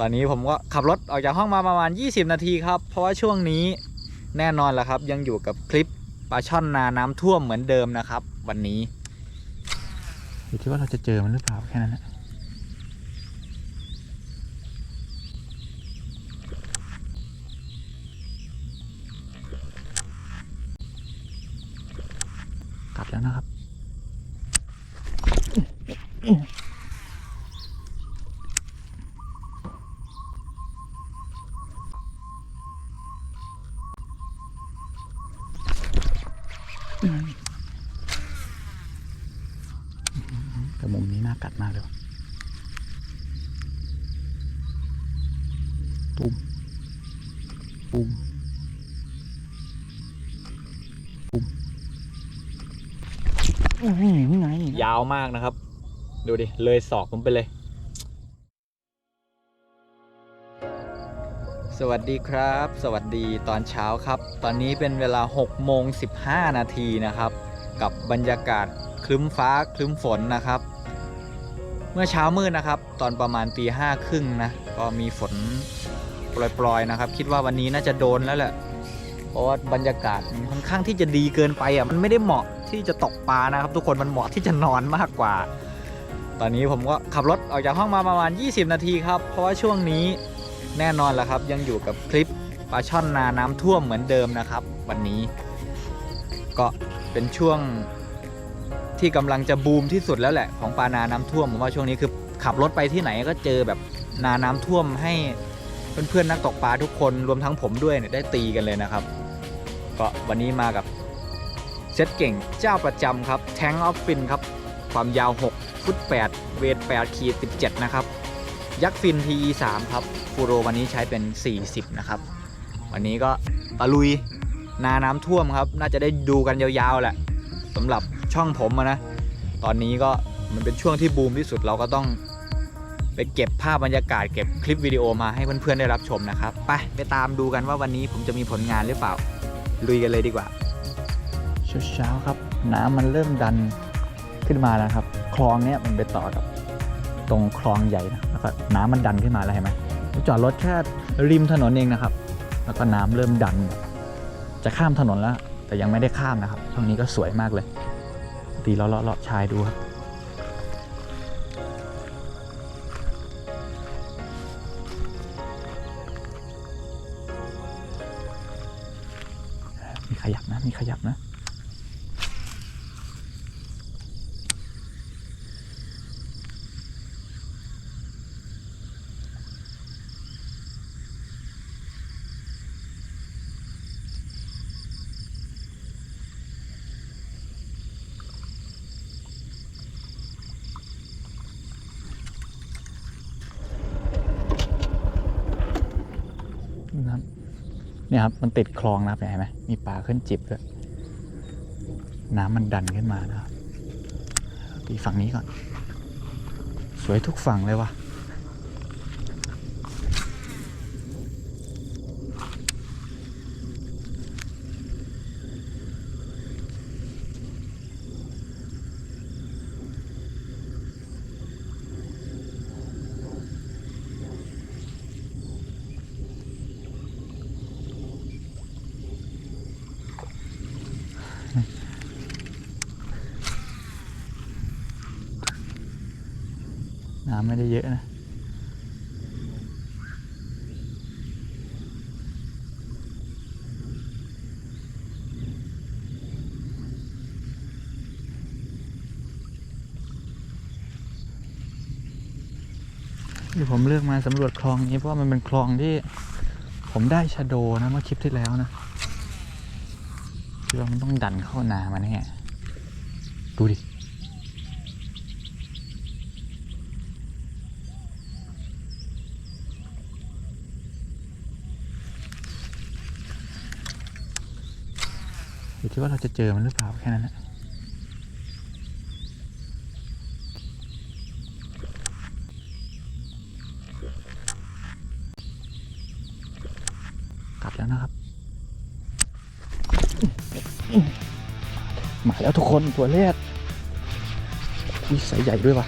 ตอนนี้ผมก็ขับรถออกจากห้องมาประมาณ 20 นาทีครับ เพราะว่าช่วงนี้แน่นอนแหละครับ ยังอยู่กับคลิปปลาช่อนนาน้ำท่วมเหมือนเดิมนะครับ วันนี้ อยู่ที่ว่าเราจะเจอมันหรือเปล่าแค่นั้นแหละกลับแล้วนะครับ แต่มุมนี้น่ากัดมากเลยว่ะตุ้มปุ้มปุ้มนี่ไงยาวมากนะครับ ดูดิ เลยศอกผมไปเลย สวัสดีครับ สวัสดีตอนเช้าครับ ตอนนี้เป็นเวลา6โมง15 นาทีนะครับ กับบรรยากาศคลึ้มฟ้าคลึ้มฝนนะครับ เมื่อเช้ามืดนะครับ ตอนประมาณตีห้าครึ่งนะ ก็มีฝนปล่อยๆนะครับ คิดว่าวันนี้น่าจะโดนแล้วแหละเพราะว่าบรรยากาศมันค่อนข้างที่จะดีเกินไปอะมันไม่ได้เหมาะที่จะตกปลานะครับ ทุกคนมันเหมาะที่จะนอนมากกว่า ตอนนี้ผมก็ขับรถออกจากห้องมาประมาณ 20 นาทีครับ เพราะว่าช่วงนี้ แน่นอนแหละครับ ยังอยู่กับคลิปปลาช่อนนาน้ำท่วมเหมือนเดิมนะครับ วันนี้ ก็เป็นช่วงที่กำลังจะบูมที่สุดแล้วแหละของปลานาน้ำท่วมผมว่าช่วงนี้คือขับรถไปที่ไหนก็เจอแบบนาน้ำท่วมให้เพื่อนๆนักตกปลาทุกคนรวมทั้งผมด้วยเนี่ยได้ตีกันเลยนะครับ ก็วันนี้มากับเซตเก่งเจ้าประจำครับแทงออฟฟินครับ ความยาว 6 ฟุต 8 เวท8ขีด17 นะครับ ยักษ์ฟิน PE 3 ครับฟูโรวันนี้ใช้เป็น 40 นะครับ วันนี้ก็ตะลุยนาน้ำท่วมครับ น่าจะได้ดูกันยาวๆแหละสำหรับช่องผมนะ ตอนนี้ก็มันเป็นช่วงที่บูมที่สุดเราก็ต้องไปเก็บภาพบรรยากาศเก็บคลิปวิดีโอมาให้เพื่อนๆได้รับชมนะครับ ไปไปตามดูกันว่าวันนี้ผมจะมีผลงานหรือเปล่า ลุยกันเลยดีกว่าเช้าๆครับ น้ำมันเริ่มดันขึ้นมาแล้วครับ คลองเนี้ยมันไปต่อกับ ตรงคลองใหญ่นะแล้วก็น้ำมันดันขึ้นมาแล้วเห็นไหมจอดรถแค่ริมถนนเองนะครับ แล้วก็น้ำเริ่มดัน จะข้ามถนนแล้ว แต่ยังไม่ได้ข้ามนะครับช่วงนี้ก็สวยมากเลย ตีเลาะเลาะเลาะชายดูครับมีขยับนะมีขยับนะ เนี่ยครับมันติดคลองนะครับเห็นไหมมีปลาขึ้นจิบด้วยน้ำมันดันขึ้นมานะครับีฝั่งนี้ก่อน สวยทุกฝั่งเลยว่ะ น้ำไม่ได้เยอะนะที่ผมเลือกมาสำรวจคลองนี้เพราะว่ามันเป็นคลองที่ผมได้ชะโดนะเมื่อคลิปที่แล้วนะคิดว่ามันต้องดันเข้านามาแน่ดูดิ อยู่ที่ว่าเราจะเจอมันหรือเปล่าแค่นั้นแหละกลับแล้วนะครับ มาแล้วทุกคนตัวแรกอุ้ยใสใหญ่ด้วยวะ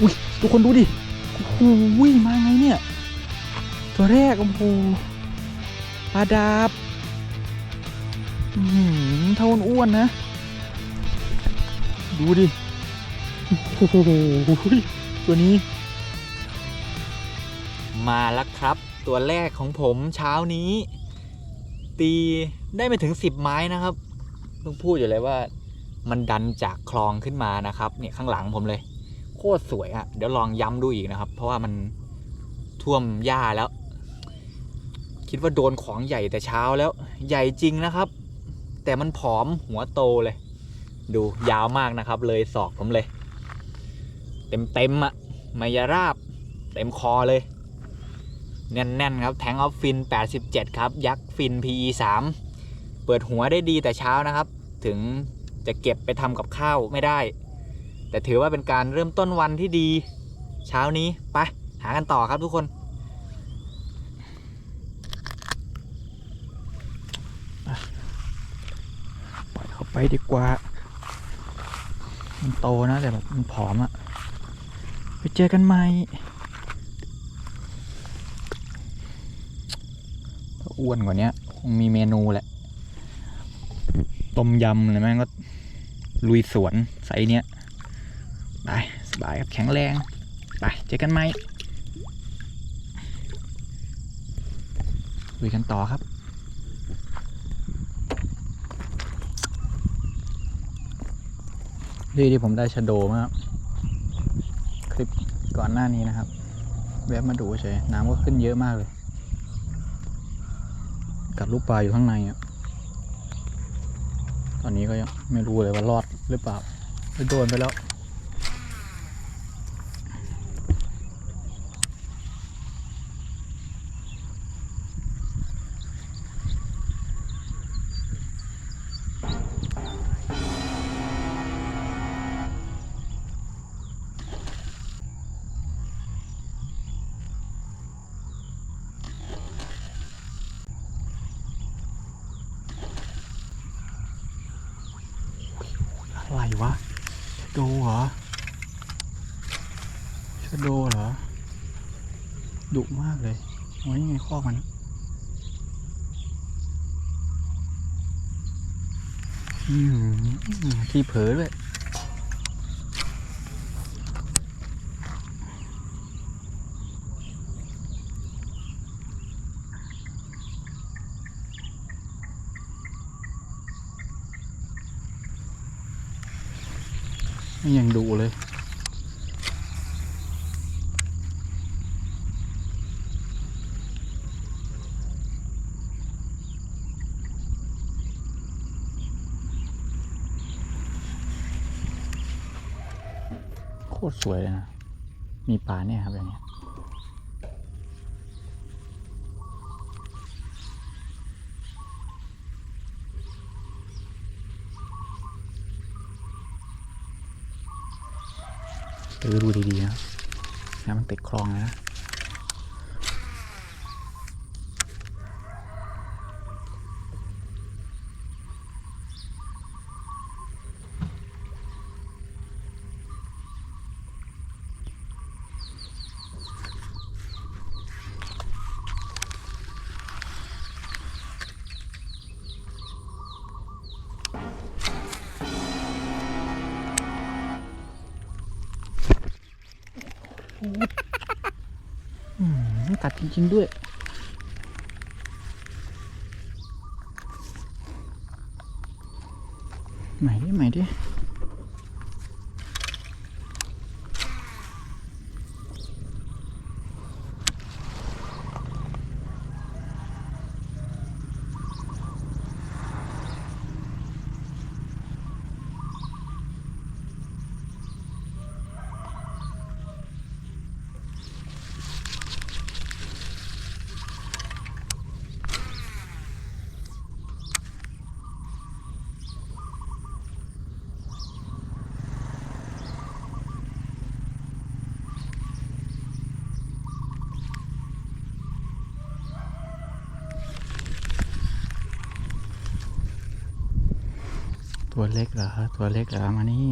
อุ้ยทุกคนดูดิโอ้โหโอ้โหมาไงเนี่ย ตัวแรกโอ้โหปลาดาบ เท่าอ้วนนะ ดูดิโอ้โหตัวนี้ มาแล้วครับ ตัวแรกของผมเช้านี้ ตีได้ไม่ถึง10ไม้นะครับต้องพูดอยู่เลยว่า มันดันจากคลองขึ้นมานะครับ เนี่ยข้างหลังผมเลย โคตรสวยอะ่ะ เดี๋ยวลองย้ำดูอีกนะครับ เพราะว่ามันท่วมหญ้าแล้ว คิดว่าโดนของใหญ่แต่เช้าแล้ว ใหญ่จริงนะครับ แต่มันผอมหัวโตเลย ดูยาวมากนะครับ เลยศอกผมเลย เต็มเต็มอะมายาราบ เต็มคอเลย แน่นๆครับแทงออฟฟิน 87 ครับ ยักษ์ฟิน PE 3เปิดหัวได้ดีแต่เช้านะครับ ถึงจะเก็บไปทำกับข้าวไม่ได้ แต่ถือว่าเป็นการเริ่มต้นวันที่ดี เช้านี้ไปหากันต่อครับทุกคน ปล่อยเขา ไปดีกว่า มันโตนะแต่แบบมันผอมอะไปเจอกันใหม่ถ้าอ้วนกว่านี้คงมีเมนูแหละ ต้มยำเลยแม่งก็ลุยสวนไซส์เนี้ยไปสบายครับแข็งแรง ไปเจอกันไหมลุยกันต่อครับ ที่ที่ผมได้ชะโดมาครับคลิปก่อนหน้านี้นะครับแวะมาดูเฉยน้ำก็ขึ้นเยอะมากเลย กับลูกปลาอยู่ข้างในอะตอนนี้ก็ยังไม่รู้เลยว่ารอดหรือเปล่าไปโดนไปแล้ว วะชะโดเหรอชโดเหรอ ดุมากเลยโอ้ยยังไงข้อกมันอืมที่เผลอด้วย ยังดูเลย โคตรสวยเลยนะ มีป่าเนี่ยครับอย่างเงี้ย เออดูดีๆนะน้ำมันติดคลองเลยนะ กัดจริงๆด้วย ไหนดิไหนดิ ตัวเล็กเหรอ ตัวเล็กเหรอ มานี่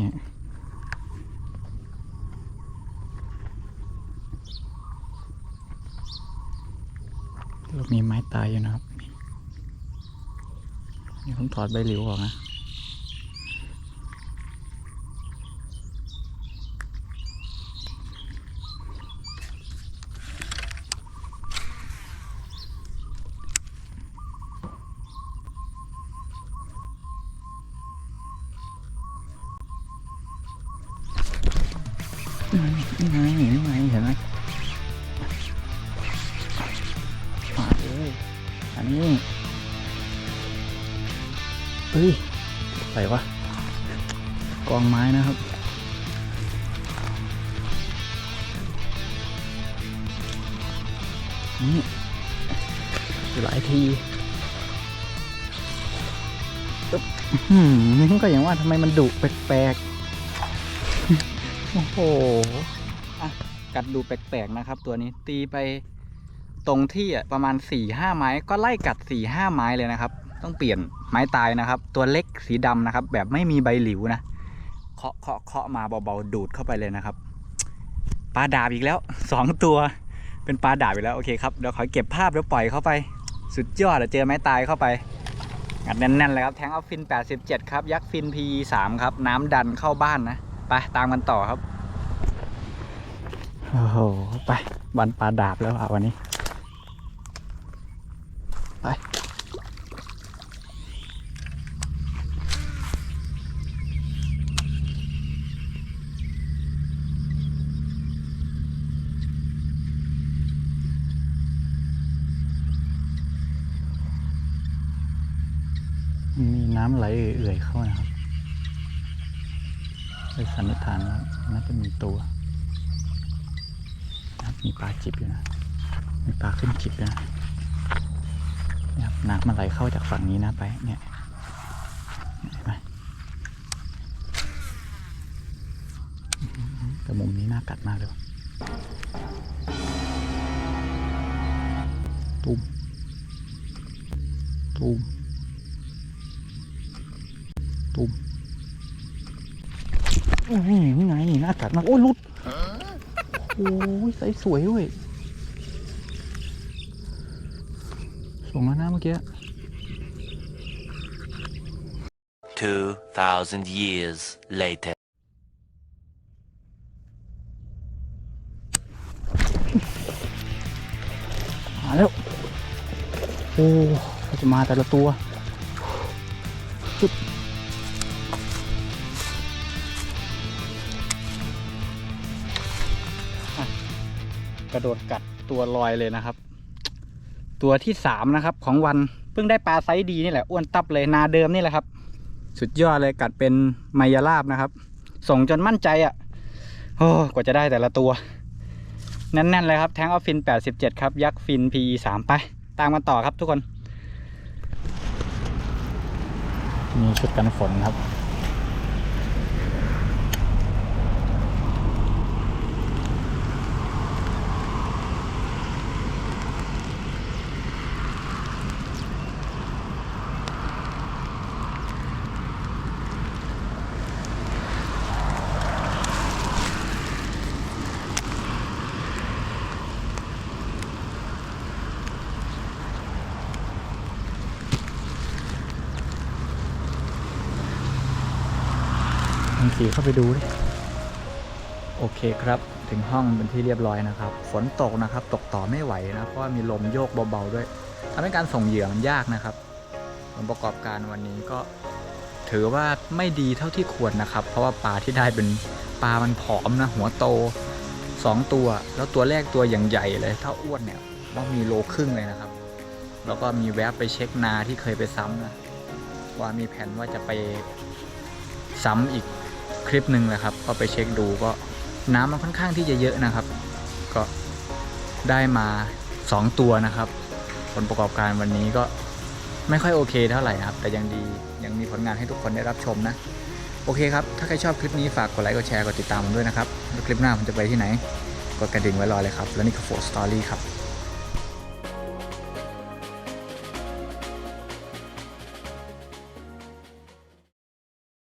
ลูกมีไม้ตายอยู่นะครับ นี่ผมถอดใบหลิวออกนะ นี่ไงนี่ไงเห็นไหมมาเลยอันนี้เฮ้ยอะไรวะกองไม้นะครับนี่หลายทีอึ๊บอื้อหือก็อย่างว่าทำไมมันดุแปลกๆ โอ้โห กัดดูแปลกๆนะครับ ตัวนี้ตีไปตรงที่ประมาณ4ี่ห้าไม้ก็ไล่กัด4ี่ห้าไม้เลยนะครับ ต้องเปลี่ยนไม้ตายนะครับ ตัวเล็กสีดำนะครับ แบบไม่มีใบหลิวนะเคาะเคาะเคาะมาเบาๆดูดเข้าไปเลยนะครับปลาดาบอีกแล้วสองตัวเป็นปลาดาบอีกแล้วโอเคครับเดี๋ยวขอเก็บภาพแล้วปล่อยเข้าไป สุดยอดอะเจอไม้ตายเข้าไปงัดแน่นๆเลยครับแทงออฟฟิน 87 ครับ ยักษ์ฟิน PE3 ครับ น้ำดันเข้าบ้านนะ ไป ตามกันต่อครับ โอ้โห ไปวันปลาดาบแล้วอะวันนี้ ไป มีน้ำไหลเอื่อยๆเข้านะครับเลยสันนิษฐานว่าน่าจะมีตัว มีปลาจิบอยู่นะ มีปลาขึ้นจิบอยู่นะนี่ครับน้ำมันไหลเข้าจากฝั่งนี้นะไป เนี่ยเห็นไหมแต่มุมนี้น่ากัดมากเลยว่ะตูมตูมตุ้มโอ้ยนี่ไงน่ากัดมาก โอ้ยลุด โอ้ยใสสวยเว้ยส่งแล้วนะเมื่อกี้2,000 years later. มาแล้ว โอ้เขาจะมาแต่ละตัวจุด กระโดดกัดตัวลอยเลยนะครับ ตัวที่สามนะครับของวันเพิ่งได้ปลาไซส์ดีนี่แหละอ้วนตับเลยนาเดิมนี่แหละครับ สุดยอดเลยกัดเป็นไมยาลาบนะครับ ส่งจนมั่นใจอะ่ะโอ้กว่าจะได้แต่ละตัวแน่นๆเลยครับแทงออฟฟิน 87 ครับ ยักษ์ฟิน PE 3ไป ตามกันต่อครับทุกคน มีชุดกันฝนครับ ขี่เข้าไปดูดิโอเคครับ ถึงห้องเป็นที่เรียบร้อยนะครับ ฝนตกนะครับ ตกต่อไม่ไหวนะเพราะว่ามีลมโยกเบาๆด้วยทำให้การส่งเหยื่อมันยากนะครับผลประกอบการวันนี้ก็ถือว่าไม่ดีเท่าที่ควรนะครับ เพราะว่าปลาที่ได้เป็นปลามันผอมนะ หัวโตสองตัว แล้วตัวแรกตัวอย่างใหญ่เลย ถ้าอ้วนเนี่ยต้องมีโลครึ่งเลยนะครับ แล้วก็มีแวะไปเช็คนาที่เคยไปซ้ำนะว่ามีแผนว่าจะไปซ้ำอีก ลิปหนึ่งนะครับ ก็ไปเช็คดูก็น้ำมันค่อนข้างที่จะเยอะนะครับ ก็ได้มา 2 ตัวนะครับ ผลประกอบการวันนี้ก็ไม่ค่อยโอเคเท่าไหร่นะครับ แต่ยังดียังมีผลงานให้ทุกคนได้รับชมนะ โอเคครับ ถ้าใครชอบคลิปนี้ฝากกดไลค์กดแชร์กดติดตามผมด้วยนะครับแล้วคลิปหน้าผมจะไปที่ไหนกดกระดิ่งไว้รอเลยครับ แล้วนี่คือโฟร์สตอรี่ครับ